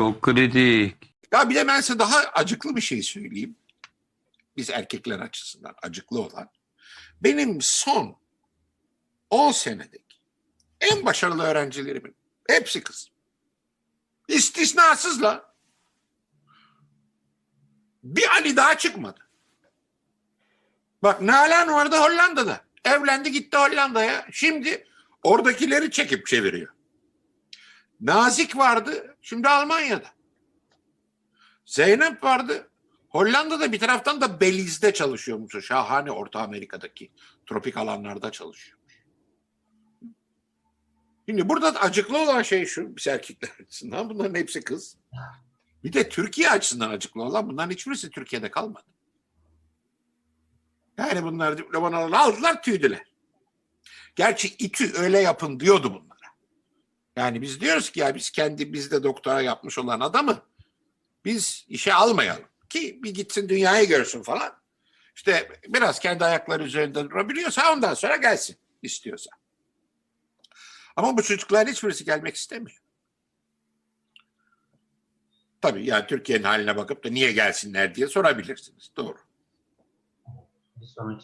Çok kritik. Ya bir de ben size daha acıklı bir şey söyleyeyim. Biz erkekler açısından acıklı olan. Benim son 10 senedeki en başarılı öğrencilerimin hepsi kız. İstisnasızla bir Ali daha çıkmadı. Bak Nalan vardı Hollanda'da. Evlendi gitti Hollanda'ya. Şimdi oradakileri çekip çeviriyor. Nazik vardı. Şimdi Almanya'da. Zeynep vardı. Hollanda'da bir taraftan da Beliz'de çalışıyormuş. Şahane Orta Amerika'daki tropik alanlarda çalışıyormuş. Şimdi burada da acıklı olan şey şu biz erkekler açısından bunların hepsi kız. Bir de Türkiye açısından acıklı olan bunların hiçbirisi Türkiye'de kalmadı. Yani bunlar diplomalarını aldılar tüydüler. Gerçi İTÜ öyle yapın diyordu bunlara. Yani biz diyoruz ki ya biz kendi bizde doktora yapmış olan adamı biz işe almayalım ki bir gitsin dünyayı görsün falan. İşte biraz kendi ayakları üzerinde durabiliyorsa ondan sonra gelsin istiyorsa. Ama bu çocuklar hiçbirisi gelmek istemiyor. Tabii yani Türkiye'nin haline bakıp da niye gelsinler diye sorabilirsiniz. Doğru. Bir sonraki